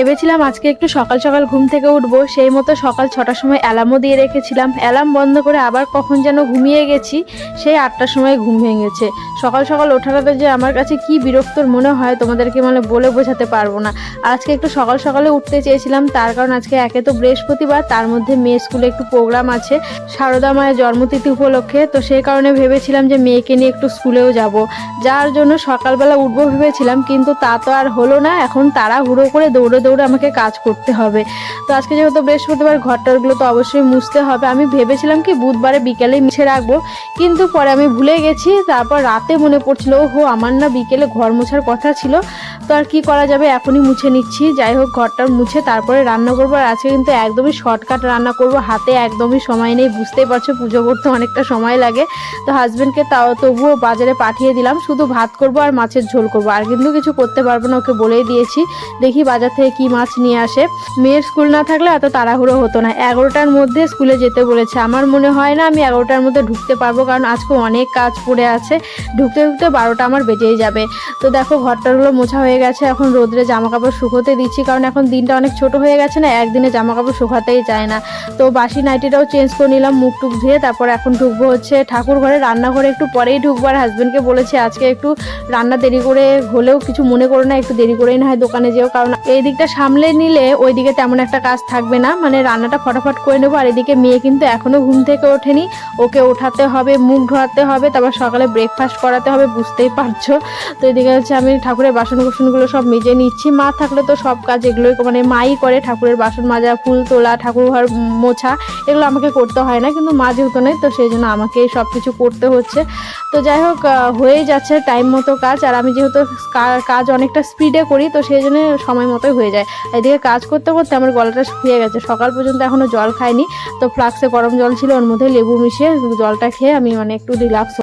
ভেবেছিলাম আজকে একটু সকাল সকাল ঘুম থেকে উঠবো, সেই মতো সকাল ছটার সময় অ্যালার্মও দিয়ে রেখেছিলাম। অ্যালার্ম বন্ধ করে আবার কখন যেন ঘুমিয়ে গেছি, সেই আটটার সময় ঘুম ভেঙেছে সকাল সকাল ওঠাটা যে আমার কাছে কি বিরক্তর মনে হয় তোমাদেরকে মানে বলে বোঝাতে পারব না। আজকে একটু সকাল সকালে উঠতে চেয়েছিলাম, তার কারণ আজকে একে তো বৃহস্পতিবার, তার মধ্যে মেয়ে স্কুলে একটু প্রোগ্রাম আছে, সারদা মায়ের জন্মতিথি উপলক্ষে, তো সেই কারণে ভেবেছিলাম যে মেয়েকে নিয়ে একটু স্কুলেও যাব। যার জন্য সকালবেলা উঠবো ভেবেছিলাম, কিন্তু তা তো আর হলো না, এখন তারা হুড়ো করে দৌড়ে দৌড়ে আমাকে কাজ করতে হবে। তো আজকে যেহেতু বৃহস্পতিবার, ঘরটারগুলো তো অবশ্যই মুছতে হবে। আমি ভেবেছিলাম কি বুধবারে বিকেলে মুছে রাখব, কিন্তু পরে আমি ভুলে গেছি। তারপর রাতে মনে পড়ছিল ও হো আমার না বিকেলে ঘর মোছার কথা ছিল। তো আর কি করা যাবে? এখনই মুছে নিচ্ছি। যাই হোক ঘরটা মুছে তারপরে রান্না করব। আর আজকে কিন্তু একদমই শর্টকাট রান্না করব। হাতে একদমই সময় নেই। বুঝতেই পারছ, পুজো করতে অনেকটা সময় লাগে। তো হাজবেন্ডকে তাও তবুও বাজারে পাঠিয়ে দিলাম। শুধু ভাত করব আর মাছের ঝোল করব। আর কিন্তু কিছু করতে পারব না, ওকে বলেই দিয়েছি। দেখি বাজার থেকে কি মাছ নিয়ে আসে? মেয়ের স্কুল না থাকলে এত তাড়াহুড়ো হতো না। এগারোটার মধ্যে স্কুলে যেতে বলেছে। আমার মনে হয় না আমি এগারোটার মধ্যে ঢুকতে পারব, কারণ আজকে অনেক কাজ পড়ে আছে। ঢুকতে ঢুকতে বারোটা আমার বেজেই যাবে। তো দেখো, ঘরটাগুলো মোছা হয়ে গেছে। এখন রোদ্রে জামা কাপড় শুকোতে দিচ্ছি, কারণ এখন দিনটা অনেক ছোট হয়ে গেছে না, একদিনে জামা কাপড় শুকাতেই চায় না। তো বাসি নাইটিটাও চেঞ্জ করে নিলাম, মুখ টুক ধুয়ে। তারপর এখন ঢুকবো হচ্ছে ঠাকুর ঘরে। রান্নাঘরে একটু পরেই ঢুকবো। আর হাজব্যান্ডকে বলেছে, আজকে একটু রান্না দেরি করে হলেও কিছু মনে করো না, একটু দেরি করেই না হয় দোকানে যেও। কারণ এই দিকটা সামলে নিলে ওই দিকে তেমন একটা কাজ থাকবে না। মানে রান্নাটা ফটাফট করে নেব, আর এদিকে মেয়ে কিন্তু এখনও ঘুম থেকে ওঠেনি। ওকে ওঠাতে হবে, মুখ ধোয়াতে হবে, তারপর সকালে ব্রেকফাস্ট করাতে হবে, বুঝতেই পারছ। তো এদিকে হচ্ছে আমি ঠাকুরের বাসন কুসনগুলো সব মেজে নিচ্ছি। মা থাকলে তো সব কাজ এগুলোই মানে মাই করে ঠাকুরের বাসন মাজা, ফুল তোলা ঠাকুর ঘর মোছা, এগুলো আমাকে করতে হয় না। কিন্তু মা যেহেতু নেই, তো সেই জন্য আমাকে সব কিছু করতে হচ্ছে। তো যাই হোক হয়েই যাচ্ছে টাইম মতো কাজ। আর আমি যেহেতু কাজ অনেকটা স্পিডে করি, তো সেই জন্য সময় মতোই হয়ে যায় এদিকে কাজ করতে করতে আমার গলাটা শুকিয়ে গেছে। সকাল পর্যন্ত এখনও জল খাইনি। তো ফ্লাক্সে গরম জল ছিল, ওর মধ্যে লেবু মিশিয়ে জলটা খেয়ে আমি মানে একটু রিল্যাক্স